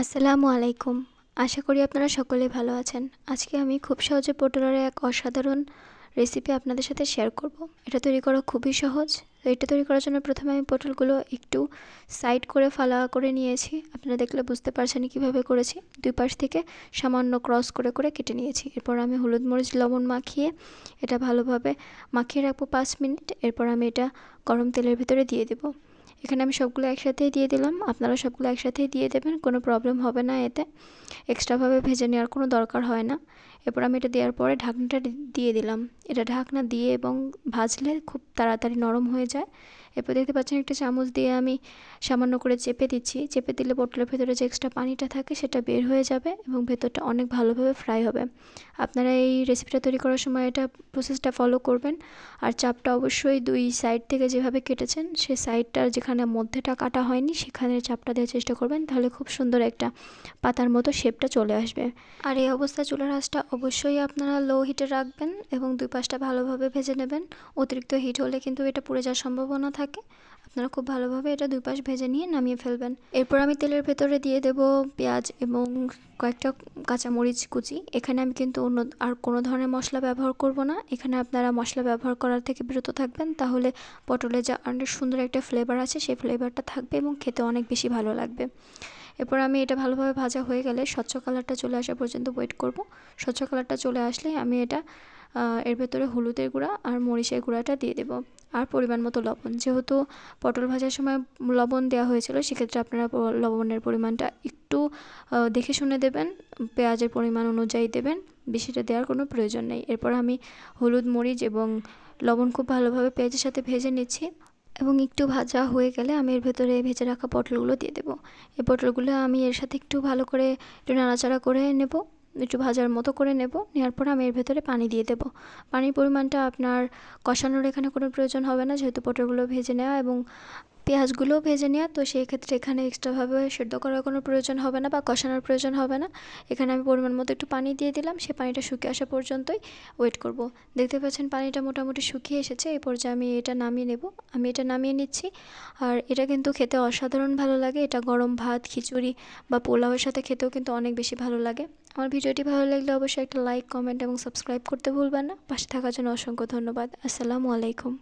আসসালামু আলাইকুম। আশা করি আপনারা সকলে ভালো আছেন। আজকে আমি খুব সহজে পটলের এক অসাধারণ রেসিপি আপনাদের সাথে শেয়ার করব। এটা তৈরি করা খুবই সহজ। তো এটা তৈরি করার জন্য প্রথমে আমি পটলগুলো একটু সাইড করে ফালা করে নিয়েছি। আপনারা দেখলে বুঝতে পারছেন কীভাবে করেছি। দুই পাশ থেকে সামান্য ক্রস করে করে কেটে নিয়েছি। এরপর আমি হলুদ মরিচ, লবণ মাখিয়ে এটা ভালোভাবে মাখিয়ে রাখব পাঁচ মিনিট। এরপর আমি এটা গরম তেলের ভিতরে দিয়ে দেবো। এখানে আমি সবগুলো একসাথেই দিয়ে দিলাম। আপনারা সবগুলো একসাথেই দিয়ে দেবেন, কোনো প্রবলেম হবে না এতে। এক্সট্রাভাবে ভেজে নেওয়ার কোনো দরকার হয় না। এরপর আমি এটা দেওয়ার পরে ঢাকনাটা দিয়ে দিলাম। এটা ঢাকনা দিয়ে এবং ভাজলে খুব তাড়াতাড়ি নরম হয়ে যায়। এরপর দেখতে পাচ্ছেন একটা চামচ দিয়ে আমি সামান্য করে চেপে দিচ্ছি। চেপে দিলে পটলের ভেতরে যে এক্সট্রা পানিটা থাকে সেটা বের হয়ে যাবে এবং ভেতরটা অনেক ভালোভাবে ফ্রাই হবে। আপনারা এই রেসিপিটা তৈরি করার সময় এটা প্রসেসটা ফলো করবেন। আর চাপটা অবশ্যই দুই সাইড থেকে যেভাবে কেটেছেন, সে সাইডটার যেখানে মধ্যেটা কাটা হয়নি সেখানে চাপটা দেওয়ার চেষ্টা করবেন, তাহলে খুব সুন্দর একটা পাতার মতো শেপটা চলে আসবে। আর এই অবস্থায় চুলার আঁচটা অবশ্যই আপনারা লো হিটে রাখবেন এবং দুই পাশটা ভালোভাবে ভেজে নেবেন। অতিরিক্ত হিট হলে কিন্তু এটা পুড়ে যাওয়ার সম্ভাবনা থাকে। আপনারা খুব ভালোভাবে এটা দুই পাশ ভেজে নিয়ে নামিয়ে ফেলবেন। এরপর আমি তেলের ভেতরে দিয়ে দেব পেঁয়াজ এবং কয়েকটা কাঁচামরিচ কুচি। এখানে আমি কিন্তু অন্য আর কোনো ধরনের মশলা ব্যবহার করব না। এখানে আপনারা মশলা ব্যবহার করার থেকে বিরত থাকবেন, তাহলে পটলে যা অনেক সুন্দর একটা ফ্লেভার আছে, সেই ফ্লেভারটা থাকবে এবং খেতে অনেক বেশি ভালো লাগবে। এরপর আমি এটা ভালোভাবে ভাজা হয়ে গেলে স্বচ্ছ কালারটা চলে আসা পর্যন্ত ওয়েট করব। স্বচ্ছ কালারটা চলে আসলে আমি এটা এর ভেতরে হলুদের গুঁড়া আর মরিচের গুঁড়াটা দিয়ে দেবো। আর পরিমাণ মতো লবণ। যেহেতু পটল ভাজার সময় লবণ দেওয়া হয়েছিল, সেক্ষেত্রে আপনারা লবণের পরিমাণটা একটু দেখে শুনে দেবেন, পেঁয়াজের পরিমাণ অনুযায়ী দেবেন, বেশিটা দেওয়ার কোনো প্রয়োজন নেই। এরপর আমি হলুদ মরিচ এবং লবণ খুব ভালোভাবে পেঁয়াজের সাথে ভেজে নিচ্ছি এবং একটু ভাজা হয়ে গেলে আমি এর ভেতরে ভেজে রাখা পটলগুলো দিয়ে দেবো। এই পটলগুলো আমি এর সাথে একটু ভালো করে একটু নাড়াচাড়া করে নেব। একটু ভাজার মতো করে নেব। নেওয়ার পর আমি এর ভেতরে পানি দিয়ে দেব। পানির পরিমাণটা আপনার কষানোর এখানে কোনো প্রয়োজন হবে না, যেহেতু পটলগুলো ভেজে নেওয়া এবং পেঁয়াজগুলোও ভেজে নেওয়া, তো সেই ক্ষেত্রে এখানে এক্সট্রাভাবে সেদ্ধ করার কোনো প্রয়োজন হবে না বা কষানোর প্রয়োজন হবে না। এখানে আমি পরিমাণ মতো একটু পানি দিয়ে দিলাম, সে পানিটা শুকিয়ে আসা পর্যন্তই ওয়েট করব। দেখতে পাচ্ছেন পানিটা মোটামুটি শুকিয়ে এসেছে এই পর্যায়ে আমি এটা নামিয়ে নেব। আমি এটা নামিয়ে নিচ্ছি, আর এটা কিন্তু খেতে অসাধারণ ভালো লাগে, এটা গরম ভাত, খিচুড়ি বা পোলাওয়ের সাথে খেতেও কিন্তু অনেক বেশি ভালো লাগে। আমার ভিডিওটি ভালো লাগলে অবশ্যই একটা লাইক কমেন্ট এবং সাবস্ক্রাইব করতে ভুলবেন না। পাশে থাকার জন্য অসংখ্য ধন্যবাদ। আসসালামু আলাইকুম।